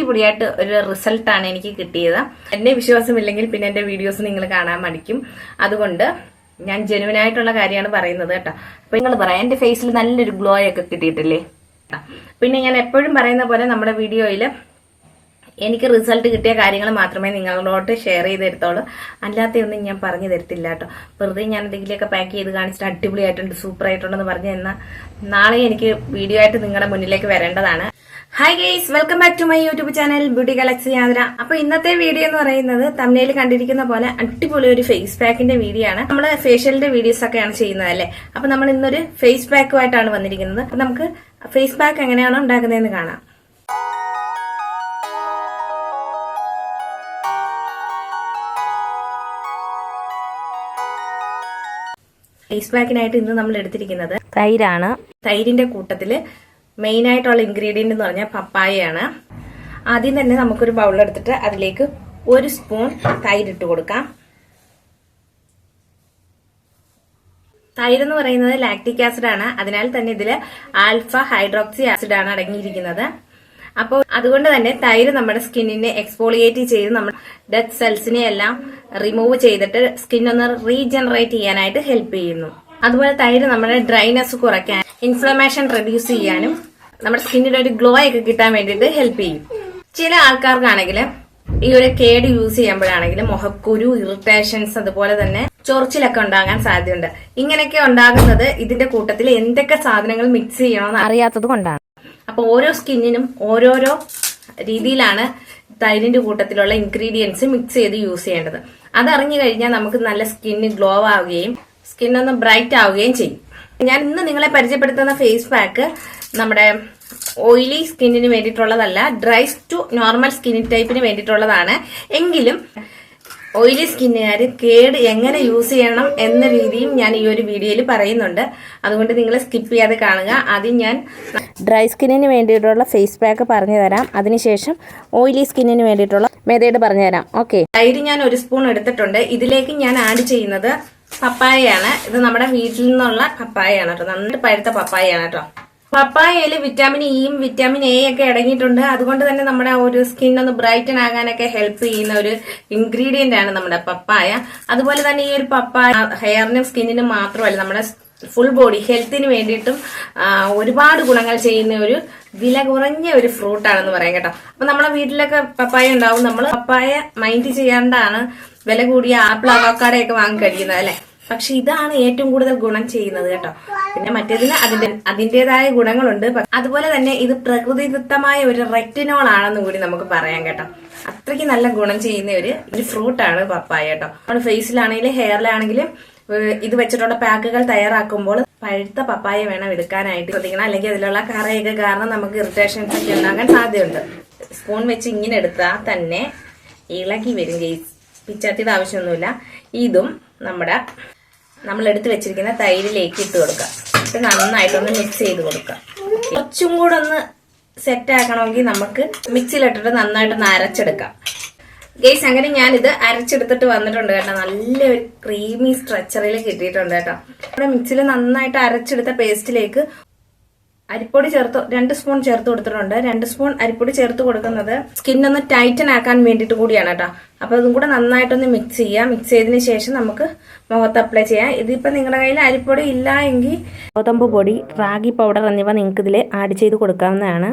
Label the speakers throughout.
Speaker 1: അടിപൊളിയായിട്ട് ഒരു റിസൾട്ടാണ് എനിക്ക് കിട്ടിയത്. എന്നെ വിശ്വാസമില്ലെങ്കിൽ പിന്നെ എന്റെ വീഡിയോസ് നിങ്ങൾ കാണാൻ മടിക്കും. അതുകൊണ്ട് ഞാൻ ജെനുവിൻ ആയിട്ടുള്ള കാര്യമാണ് പറയുന്നത് കേട്ടോ. അപ്പൊ നിങ്ങൾ പറയാം എന്റെ ഫേസിൽ നല്ലൊരു ഗ്ലോ ഒക്കെ കിട്ടിയിട്ടില്ലേ? പിന്നെ ഞാൻ എപ്പോഴും പറയുന്ന പോലെ നമ്മുടെ വീഡിയോയിൽ എനിക്ക് റിസൾട്ട് കിട്ടിയ കാര്യങ്ങൾ മാത്രമേ നിങ്ങളോട്ട് ഷെയർ ചെയ്ത് തരത്തുള്ളൂ. അല്ലാത്തൊന്നും ഞാൻ പറഞ്ഞു തരത്തില്ല കേട്ടോ. വെറുതെ ഞാൻ എന്തെങ്കിലുമൊക്കെ പാക്ക് ചെയ്ത് കാണിച്ചിട്ട് അടിപൊളിയായിട്ടുണ്ട് സൂപ്പർ ആയിട്ടുണ്ടെന്ന് പറഞ്ഞു എന്നാൽ നാളെ എനിക്ക് വീഡിയോ ആയിട്ട് നിങ്ങളുടെ മുന്നിലേക്ക് വരേണ്ടതാണ്. Hi guys welcome back to my YouTube channel beauty galaxy യാത്ര അപ്പൊ ഇന്നത്തെ വീഡിയോ എന്ന് പറയുന്നത് തമിഴിൽ കണ്ടിരിക്കുന്ന പോലെ അടിപൊളി ഒരു ഫേസ് പാക്കിന്റെ വീഡിയോ ആണ്. നമ്മൾ ഫേഷ്യലിന്റെ വീഡിയോസ് ഒക്കെയാണ് ചെയ്യുന്നത് അല്ലേ? അപ്പൊ നമ്മൾ ഇന്നൊരു ഫേസ് പാക്കുമായിട്ടാണ് വന്നിരിക്കുന്നത്. അപ്പൊ നമുക്ക് ഫേസ് പാക്ക് എങ്ങനെയാണ് ഉണ്ടാക്കുന്നതെന്ന് കാണാം. ഫേസ് പാക്കിനായിട്ട് ഇന്ന് നമ്മൾ എടുത്തിരിക്കുന്നത് തൈരാണ്. തൈരിന്റെ കൂട്ടത്തിൽ മെയിൻ ആയിട്ടുള്ള ഇൻഗ്രീഡിയന്റ് എന്ന് പറഞ്ഞാൽ പപ്പായയാണ്. ആദ്യം തന്നെ നമുക്കൊരു ബൗളെടുത്തിട്ട് അതിലേക്ക് ഒരു സ്പൂൺ തൈരിട്ട് കൊടുക്കാം. തൈര് എന്ന് പറയുന്നത് ലാക്ടിക് ആസിഡ് ആണ്. അതിനാൽ തന്നെ ഇതിൽ ആൽഫ ഹൈഡ്രോക്സി ആസിഡ് ആണ് അടങ്ങിയിരിക്കുന്നത്. അപ്പോൾ അതുകൊണ്ട് തന്നെ തൈര് നമ്മുടെ സ്കിന്നിനെ എക്സ്പോളിയേറ്റ് ചെയ്ത് നമ്മുടെ ഡെഡ് സെൽസിനെ എല്ലാം റിമൂവ് ചെയ്തിട്ട് സ്കിൻ ഒന്ന് റീജനറേറ്റ് ചെയ്യാനായിട്ട് ഹെൽപ്പ് ചെയ്യുന്നു. അതുപോലെ തൈര് നമ്മുടെ ഡ്രൈനെസ് കുറയ്ക്കാൻ ഇൻഫ്ലമേഷൻ റെഡ്യൂസ് ചെയ്യാനും നമ്മുടെ സ്കിന്നിന് ഒരു ഗ്ലോ ഒക്കെ കിട്ടാൻ വേണ്ടിയിട്ട് ഹെൽപ്പ് ചെയ്യും. ചില ആൾക്കാർക്കാണെങ്കിൽ ഈ ഒരു കേട് യൂസ് ചെയ്യുമ്പോഴാണെങ്കിൽ മുഖക്കുരു ഇറിറ്റേഷൻസ് അതുപോലെ തന്നെ ചൊറിച്ചിലൊക്കെ ഉണ്ടാകാൻ സാധ്യതയുണ്ട്. ഇങ്ങനെയൊക്കെ ഉണ്ടാകുന്നത് ഇതിന്റെ കൂട്ടത്തിൽ എന്തൊക്കെ സാധനങ്ങൾ മിക്സ് ചെയ്യണമെന്ന് അറിയാത്തത് കൊണ്ടാണ്. അപ്പൊ ഓരോ സ്കിന്നിനും ഓരോരോ രീതിയിലാണ് തൈരിന്റെ കൂട്ടത്തിലുള്ള ഇൻഗ്രീഡിയൻസ് മിക്സ് ചെയ്ത് യൂസ് ചെയ്യേണ്ടത്. അതറിഞ്ഞു കഴിഞ്ഞാൽ നമുക്ക് നല്ല സ്കിന്ന് ഗ്ലോ ആവുകയും സ്കിന്നൊന്ന് ബ്രൈറ്റ് ആവുകയും ചെയ്യും. ഞാൻ ഇന്ന് നിങ്ങളെ പരിചയപ്പെടുത്തുന്ന ഫേസ് പാക്ക് നമ്മുടെ ഓയിലി സ്കിന്നിന് വേണ്ടിയിട്ടുള്ളതല്ല ഡ്രൈ ടു നോർമൽ സ്കിൻ ടൈപ്പിന് വേണ്ടിയിട്ടുള്ളതാണ്. എങ്കിലും ഓയിലി സ്കിന്നുകാർ കേട് എങ്ങനെ യൂസ് ചെയ്യണം എന്ന രീതിയും ഞാൻ ഈ ഒരു വീഡിയോയിൽ പറയുന്നുണ്ട്. അതുകൊണ്ട് നിങ്ങൾ സ്കിപ്പ് ചെയ്യാതെ കാണുക. ആദ്യം ഞാൻ ഡ്രൈ സ്കിന്നിന് വേണ്ടിയിട്ടുള്ള ഫേസ് പാക്ക് പറഞ്ഞു തരാം അതിനുശേഷം ഓയിലി സ്കിന്നിന് വേണ്ടിയിട്ടുള്ള മെതേഡ് പറഞ്ഞു തരാം ഓക്കെ തൈര് ഞാൻ ഒരു സ്പൂൺ എടുത്തിട്ടുണ്ട്. ഇതിലേക്ക് ഞാൻ ആഡ് ചെയ്യുന്നത് പപ്പായയാണ്. ഇത് നമ്മുടെ വീട്ടിൽ നിന്നുള്ള പപ്പായയാണ് കേട്ടോ. നന്നായിട്ട് പഴുത്ത പപ്പായയാണ് കേട്ടോ. പപ്പായയിൽ വിറ്റാമിൻ ഇയും വിറ്റാമിൻ എ ഒക്കെ അടങ്ങിയിട്ടുണ്ട്. അതുകൊണ്ട് തന്നെ നമ്മുടെ ഒരു സ്കിൻ ഒന്ന് ബ്രൈറ്റൻ ആകാനൊക്കെ ഹെൽപ്പ് ചെയ്യുന്ന ഒരു ഇൻഗ്രീഡിയന്റ് ആണ് നമ്മുടെ പപ്പായ. അതുപോലെ തന്നെ ഈ ഒരു പപ്പായ ഹെയറിനും സ്കിന്നിനും മാത്രമല്ല നമ്മുടെ ഫുൾ ബോഡി ഹെൽത്തിന് വേണ്ടിയിട്ടും ഒരുപാട് ഗുണങ്ങൾ ചെയ്യുന്ന ഒരു വില കുറഞ്ഞ ഒരു ഫ്രൂട്ടാണെന്ന് പറയാം കേട്ടോ. അപ്പൊ നമ്മളെ വീട്ടിലൊക്കെ പപ്പായ ഉണ്ടാവും. നമ്മൾ പപ്പായ മൈൻഡ് ചെയ്യാണ്ടാണ് വില കൂടിയ ആപ്പിൾ അവക്കാടയൊക്കെ വാങ്ങി കഴിക്കുന്നത് അല്ലെ? പക്ഷെ ഇതാണ് ഏറ്റവും കൂടുതൽ ഗുണം ചെയ്യുന്നത് കേട്ടോ. പിന്നെ മറ്റേതിന് അതിന്റെ അതിന്റേതായ ഗുണങ്ങളുണ്ട്. അതുപോലെ തന്നെ ഇത് പ്രകൃതിദത്തമായ ഒരു റെറ്റിനോൾ ആണെന്ന് കൂടി നമുക്ക് പറയാം കേട്ടോ. അത്രയ്ക്ക് നല്ല ഗുണം ചെയ്യുന്ന ഒരു ഒരു ഫ്രൂട്ടാണ് പപ്പായ കേട്ടോ. നമ്മൾ ഫേസിലാണെങ്കിലും ഹെയറിലാണെങ്കിലും ഇത് വെച്ചിട്ടുള്ള പാക്കുകൾ തയ്യാറാക്കുമ്പോൾ പഴുത്ത പപ്പായ വേണം എടുക്കാനായിട്ട്. ശ്രദ്ധിക്കണം. അല്ലെങ്കിൽ അതിലുള്ള കറയൊക്കെ കാരണം നമുക്ക് ഇറിറ്റേഷൻസ് ഒക്കെ ഉണ്ടാകാൻ സാധ്യതയുണ്ട്. സ്പൂൺ വെച്ച് ഇങ്ങനെ എടുത്താൽ തന്നെ ഇളകി വരും. ഗെയ്സ്. പിച്ചാത്തിയുടെ ആവശ്യമൊന്നുമില്ല. ഇതും നമ്മുടെ നമ്മൾ എടുത്ത് വെച്ചിരിക്കുന്ന തൈരിലേക്ക് ഇട്ട് കൊടുക്കുക. നന്നായിട്ടൊന്ന് മിക്സ് ചെയ്ത് കൊടുക്കുക. കുറച്ചും കൂടെ ഒന്ന് സെറ്റ് ആക്കണമെങ്കിൽ നമുക്ക് മിക്സിയിലിട്ടിട്ട് നന്നായിട്ടൊന്ന് അരച്ചെടുക്കാം. ഗെയ്സ് അങ്ങനെ ഞാനിത് അരച്ചെടുത്തിട്ട് വന്നിട്ടുണ്ട് കേട്ടോ. നല്ലൊരു ക്രീമി സ്ട്രെച്ചറിൽ കിട്ടിയിട്ടുണ്ട് കേട്ടോ. നമ്മുടെ മിക്സിയിൽ നന്നായിട്ട് അരച്ചെടുത്ത പേസ്റ്റിലേക്ക് അരിപ്പൊടി ചേർത്ത് രണ്ട് സ്പൂൺ ചേർത്ത് കൊടുത്തിട്ടുണ്ട്. രണ്ട് സ്പൂൺ അരിപ്പൊടി ചേർത്ത് കൊടുക്കുന്നത് സ്കിൻ ഒന്ന് ടൈറ്റൻ ആക്കാൻ വേണ്ടിയിട്ട് കൂടിയാണ് കേട്ടോ അപ്പൊ അതും കൂടെ നന്നായിട്ടൊന്ന് മിക്സ് ചെയ്യാം. മിക്സ് ചെയ്തതിന് ശേഷം നമുക്ക് മുഖത്ത് അപ്ലൈ ചെയ്യാം. ഇതിപ്പോ നിങ്ങളുടെ കയ്യിൽ അരിപ്പൊടി ഇല്ല എങ്കിൽ ഗോതമ്പ് പൊടി റാഗി പൗഡർ എന്നിവ നിങ്ങൾക്ക് ഇതിൽ ആഡ് ചെയ്ത് കൊടുക്കാവുന്നതാണ്.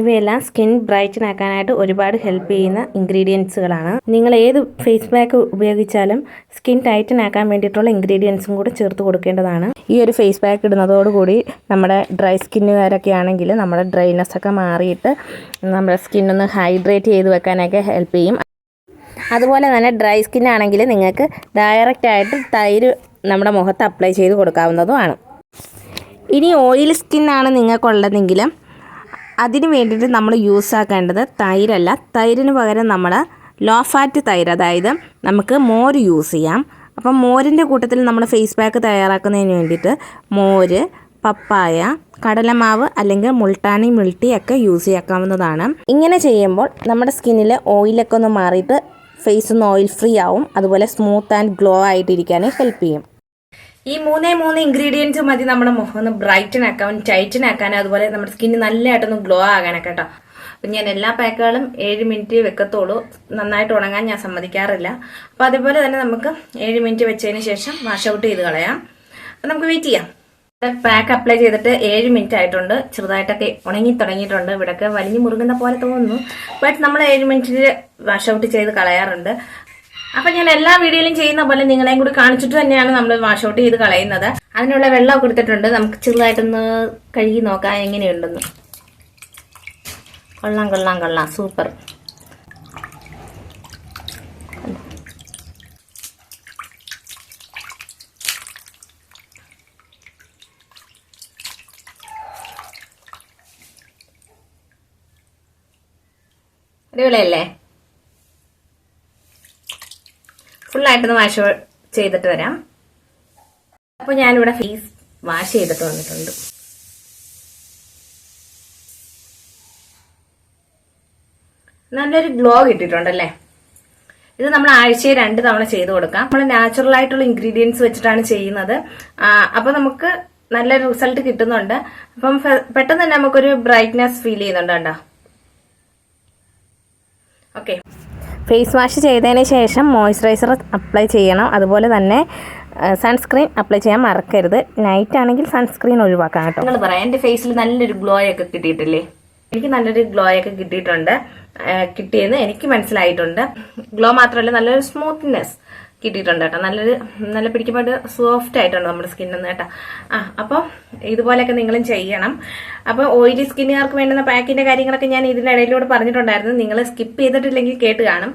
Speaker 1: ഇവയെല്ലാം സ്കിൻ ബ്രൈറ്റൻ ആക്കാനായിട്ട് ഒരുപാട് ഹെൽപ്പ് ചെയ്യുന്ന ഇൻഗ്രീഡിയൻസുകളാണ്. നിങ്ങൾ ഏത് ഫേസ് പാക്ക് ഉപയോഗിച്ചാലും സ്കിൻ ടൈറ്റൻ ആക്കാൻ വേണ്ടിയിട്ടുള്ള ഇൻഗ്രീഡിയൻസും കൂടെ ചേർത്ത് കൊടുക്കേണ്ടതാണ്. ഈ ഒരു ഫേസ് പാക്ക് ഇടുന്നതോടുകൂടി നമ്മുടെ ഡ്രൈ സ്കിന്നുകാരൊക്കെ ആണെങ്കിൽ നമ്മുടെ ഡ്രൈനെസ് ഒക്കെ മാറിയിട്ട് നമ്മുടെ സ്കിന്നൊന്ന് ഹൈഡ്രേറ്റ് ചെയ്ത് വെക്കാനൊക്കെ ഹെൽപ്പ് ചെയ്യും. അതുപോലെ തന്നെ ഡ്രൈ സ്കിൻ ആണെങ്കിൽ നിങ്ങൾക്ക് ഡയറക്റ്റായിട്ട് തൈര് നമ്മുടെ മുഖത്ത് അപ്ലൈ ചെയ്ത് കൊടുക്കാവുന്നതുമാണ്. ഇനി ഓയിൽ സ്കിന്നാണ് നിങ്ങൾക്കുള്ളതെങ്കിൽ അതിന് വേണ്ടിയിട്ട് നമ്മൾ യൂസ് ആക്കേണ്ടത് തൈരല്ല. തൈരിന് പകരം നമ്മൾ ലോ ഫാറ്റ് തൈര് അതായത് നമുക്ക് മോര് യൂസ് ചെയ്യാം. അപ്പം മോരിന്റെ കൂട്ടത്തിൽ നമ്മൾ ഫേസ് പാക്ക് തയ്യാറാക്കുന്നതിന് വേണ്ടിയിട്ട് മോര് പപ്പായ കടലമാവ് അല്ലെങ്കിൽ മുൾട്ടാണി മിൾട്ടി ഒക്കെ യൂസ് ചെയ്യാക്കാവുന്നതാണ്. ഇങ്ങനെ ചെയ്യുമ്പോൾ നമ്മുടെ സ്കിന്നിൽ ഓയിലൊക്കെ ഒന്ന് മാറിയിട്ട് ഫേസ് ഒന്ന് ഓയിൽ ഫ്രീ ആവും. അതുപോലെ സ്മൂത്ത് ആൻഡ് ഗ്ലോ ആയിട്ടിരിക്കാനും ഹെൽപ്പ് ചെയ്യും. ഈ മൂന്നേ മൂന്ന് ഇൻഗ്രീഡിയൻസ് മതി നമ്മുടെ മുഖം ഒന്ന് ബ്രൈറ്റൻ ആക്കാൻ ടൈറ്റൻ ആക്കാൻ അതുപോലെ നമ്മുടെ സ്കിന്ന് നല്ലതായിട്ടൊന്ന് ഗ്ലോ ആകാനൊക്കെ കേട്ടോ അപ്പം ഞാൻ എല്ലാ പാക്കുകളും ഏഴ് മിനിറ്റ് വെക്കത്തുള്ളൂ നന്നായിട്ട് ഉണങ്ങാൻ ഞാൻ സമ്മതിക്കാറില്ല. അപ്പം അതേപോലെ തന്നെ നമുക്ക് ഏഴ് മിനിറ്റ് വെച്ചതിന് ശേഷം വാഷ് ഔട്ട് ചെയ്ത് കളയാം. അപ്പം നമുക്ക് വെയിറ്റ് ചെയ്യാം. പാക്ക് അപ്ലൈ ചെയ്തിട്ട് ഏഴ് മിനിറ്റ് ആയിട്ടുണ്ട്. ചെറുതായിട്ടൊക്കെ ഉണങ്ങി തുടങ്ങിയിട്ടുണ്ട്. ഇവിടെയൊക്കെ വലിഞ്ഞു മുറുകുന്ന പോലെ തോന്നുന്നു. ബട്ട് നമ്മൾ ഏഴ് മിനിറ്റിൽ വാഷ് ഔട്ട് ചെയ്ത് കളയാറുണ്ട്. അപ്പൊ ഞാൻ എല്ലാ വീഡിയോയിലും ചെയ്യുന്ന പോലെ നിങ്ങളെയും കൂടി കാണിച്ചിട്ട് തന്നെയാണ് നമ്മൾ വാഷ് ഔട്ട് ചെയ്ത് കളയുന്നത്. അതിനുള്ള വെള്ളം കൊടുത്തിട്ടുണ്ട് നമുക്ക് ചെറുതായിട്ടൊന്ന് കഴുകി നോക്കാം എങ്ങനെയുണ്ടെന്ന്. കൊള്ളാം കൊള്ളാം കൊള്ളാം. സൂപ്പർ. അടിപൊളിയല്ലേ? ഫുള്ളായിട്ടൊന്ന് വാഷ് ചെയ്തിട്ട് വരാം. അപ്പോൾ ഞാനിവിടെ ഫേസ് വാഷ് ചെയ്തിട്ട് വന്നിട്ടുണ്ട്. നല്ലൊരു ഗ്ലോ കിട്ടിയിട്ടുണ്ടല്ലേ? ഇത് നമ്മൾ ആഴ്ചയിൽ രണ്ട് തവണ ചെയ്ത് കൊടുക്കാം. നമ്മൾ നാച്ചുറൽ ആയിട്ടുള്ള ഇൻഗ്രീഡിയൻസ് വെച്ചിട്ടാണ് ചെയ്യുന്നത്. അപ്പോൾ അപ്പൊ നമുക്ക് നല്ല റിസൾട്ട് കിട്ടുന്നുണ്ട്. അപ്പം പെട്ടെന്ന് തന്നെ നമുക്കൊരു ബ്രൈറ്റ്നെസ് ഫീൽ ചെയ്യുന്നുണ്ട് കേട്ടോ ഓക്കെ ഫേസ് വാഷ് ചെയ്തതിന് ശേഷം മോയ്സ്ചറൈസർ അപ്ലൈ ചെയ്യണം. അതുപോലെ തന്നെ സൺസ്ക്രീൻ അപ്ലൈ ചെയ്യാൻ മറക്കരുത്. നൈറ്റ് ആണെങ്കിൽ സൺസ്ക്രീൻ ഒഴിവാക്കാം കേട്ടോ. നിങ്ങൾ പറയാം എന്റെ ഫേസിൽ നല്ലൊരു ഗ്ലോ ഒക്കെ കിട്ടിയിട്ടില്ലേ? എനിക്ക് നല്ലൊരു ഗ്ലോ ഒക്കെ കിട്ടിയിട്ടുണ്ട് കിട്ടിയെന്ന് എനിക്ക് മനസ്സിലായിട്ടുണ്ട്. ഗ്ലോ മാത്രമല്ല നല്ലൊരു സ്മൂത്ത്നെസ് കിട്ടിയിട്ടുണ്ട് കേട്ടോ. നല്ലൊരു നല്ല പിടിക്കുമ്പോൾ സോഫ്റ്റ് ആയിട്ടുണ്ട് നമ്മുടെ സ്കിന്നെന്ന് കേട്ടോ. ആ അപ്പോൾ ഇതുപോലെയൊക്കെ നിങ്ങളും ചെയ്യണം. അപ്പോൾ ഓയിലി സ്കിന്നുകാർക്ക് വേണ്ടുന്ന പാക്കിന്റെ കാര്യങ്ങളൊക്കെ ഞാൻ ഇതിനിടയിലൂടെ പറഞ്ഞിട്ടുണ്ടായിരുന്നു. നിങ്ങൾ സ്കിപ്പ് ചെയ്തിട്ടില്ലെങ്കിൽ കേട്ട് കാണും.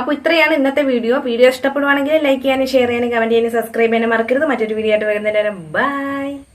Speaker 1: അപ്പോൾ ഇത്രയാണ് ഇന്നത്തെ വീഡിയോ വീഡിയോ ഇഷ്ടപ്പെടുവാണെങ്കിൽ ലൈക്ക് ചെയ്യാനും ഷെയർ ചെയ്യാനും കമന്റ് ചെയ്യാനും സബ്സ്ക്രൈബ് ചെയ്യാനും മറക്കരുത്. മറ്റൊരു വീഡിയോ ആയിട്ട് വരുന്നതിന് ബൈ